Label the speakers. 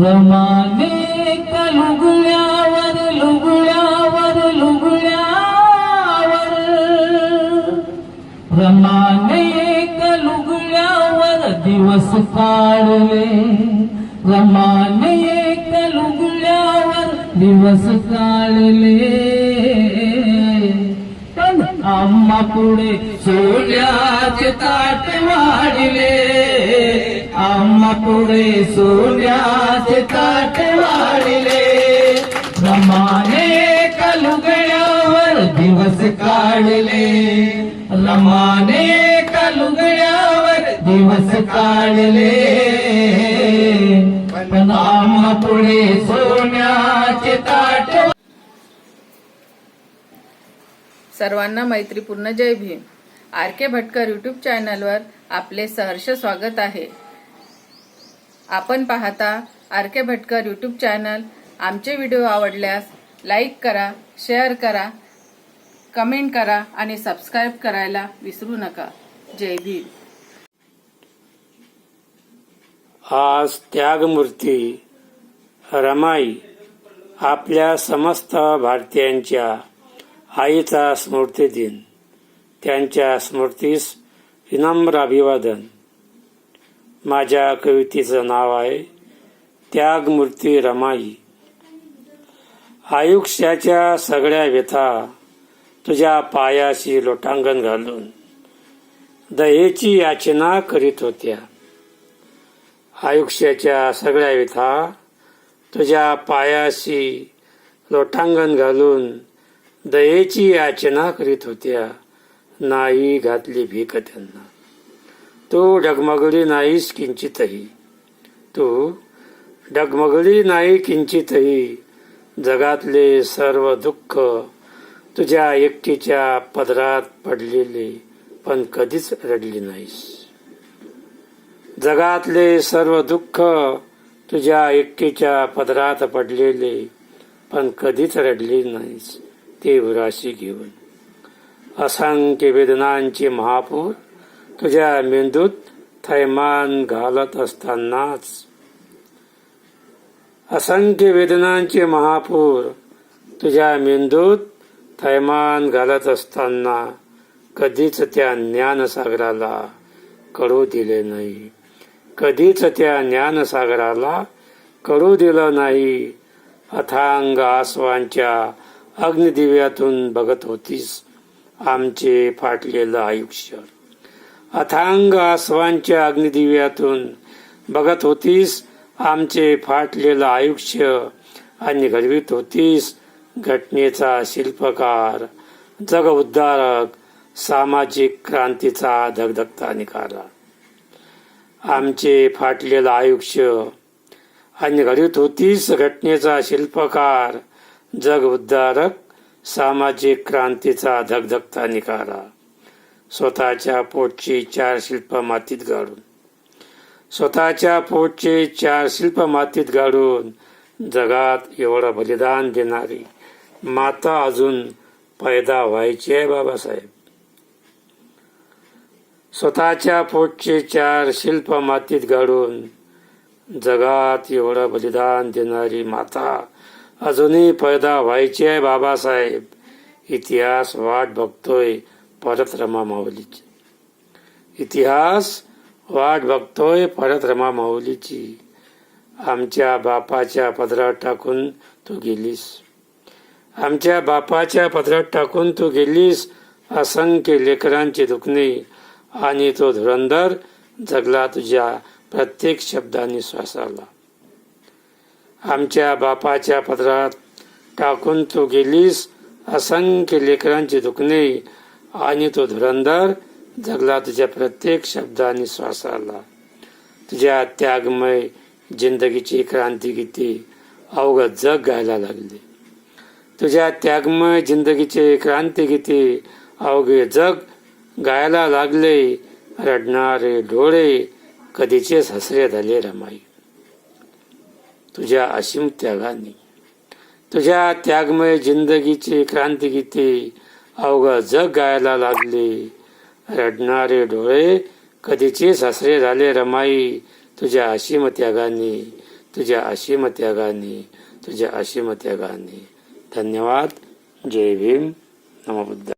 Speaker 1: रमाने का लुगड्यावर लुगड्यावर लुगड्यावर रमाने का लुगड्यावर दिवस काढले. रमाने का लुगड्यावर दिवस काढले. पण आम्हा पुढे सोन्याचे ताट वाढले. आम्हा पुढे सोन्याचे ताट वाढले. रमाने कलुगड्यावर दिवस काढले. रमाने कलुगड्यावर दिवस काढले. पण आम्हा पुढे सोन्याचे ताट
Speaker 2: सर्वांना मैत्रीपूर्ण जय Bhim. R K Bhatkar YouTube चॅनलवर आपले सहर्ष स्वागत आहे. आपण पाहता R K Bhatkar YouTube channel आमचे व्हिडिओ आवडल्यास लाईक करा शेअर करा कमेंट करा आणि सबस्क्राईब करायला विसरू नका. जय भीम.
Speaker 3: आज त्यागमूर्ती रमाई आपल्या समस्त भारतीयांच्या आईचा स्मृती दिन त्यांच्या स्मृतीस विनम्र अभिवादन. माझ्या कवितेचं नाव आहे त्यागमूर्ती रमाई. आयुष्याच्या सगळ्या व्यथा तुझ्या पायाशी लोटांगण घालून दयेची याचना करीत होत्या. आयुष्याच्या सगळ्या व्यथा तुझ्या पायाशी लोटांगण घालून दयेची याचना करीत होत्या. नाही घातली भीक त्यांना. तू डगमगली नाहीस किंचितही. तू डगमगली नाही किंचितही. जगातले सर्व दुःख तुझ्या एकटीच्या पदरात पडलेले पण कधीच रडली नाहीस. जगातले सर्व दुःख तुझ्या एकटीच्या पदरात पडलेले पण कधीच रडली नाहीस. ते उराशी घेऊन. असंख्य वेदनांचे महापूर तुझ्या मेंदूत थैमान घालत असतानाच असंख्य वेदनांचे महापूर तुझ्या मेंदूत थैमान घालत असताना कधीच त्या ज्ञानसागराला कळू दिले नाही कधीच त्या ज्ञानसागराला कळू दिलं नाही अथांग आसवांच्या अग्निदिव्यातून बघत होतीस आमचे फाटलेलं आयुष्य अथांग आसवांच्या अग्निदिव्यातून बघत होतीस आमचे फाटलेलं आयुष्य आणि घडवीत होतीस घटनेचा शिल्पकार जग उद्धारक सामाजिक क्रांतीचा धगधगता निकाला आमचे फाटलेलं आयुष्य आणि घडीत होतीस घटनेचा शिल्पकार जग उद्धारक सामाजिक क्रांतीचा धगधगता निकाला स्वतःच्या पोटची चार शिल्प मातीत गाडून स्वतःच्या पोटचे चार शिल्प मातीत गाडून जगात एवढं बलिदान देणारी माता अजून पैदा व्हायची आहे बाबासाहेब. स्वतःच्या पोटचे चार शिल्प मातीत गाडून जगात एवढं बलिदान देणारी माता अजूनही पैदा व्हायची आहे बाबासाहेब. इतिहास वाट बघतोय. परत रमा माऊलीची इतिहास वाट बघतोय परत रमा माऊलीची आमच्या बापाच्या पदरात टाकून तू गेलीस. आमच्या बापाच्या पदरात टाकून तू गेलीस असंख्य लेकरांचे दुखणे आणि तो धुरंधर जगला तुझ्या प्रत्येक शब्दाने श्वासाला. आमच्या बापाच्या पदरात टाकून तू गेलीस असंख्य लेकरांचे दुखणे आणि तो धुरंधर जगला तुझ्या प्रत्येक शब्दाने श्वासाला तुझ्या त्यागमय जिंदगीची क्रांती किती अवघ जग गायला लागले. तुझ्या त्यागमय जिंदगीचे किती अवघे जग गायला लागले. रडणारे डोळे कधीचेच हसरे झाले रमाई. तुझ्या असीम त्यागाने. तुझ्या त्यागमय जिंदगीची क्रांती किती अवघं जग गायला लागले. रडणारे डोळे कधीचे सासरे झाले रमाई. तुझ्या असीम तुझ्या असीम तुझ्या असीम धन्यवाद. जय भीम. नमबुद्ध.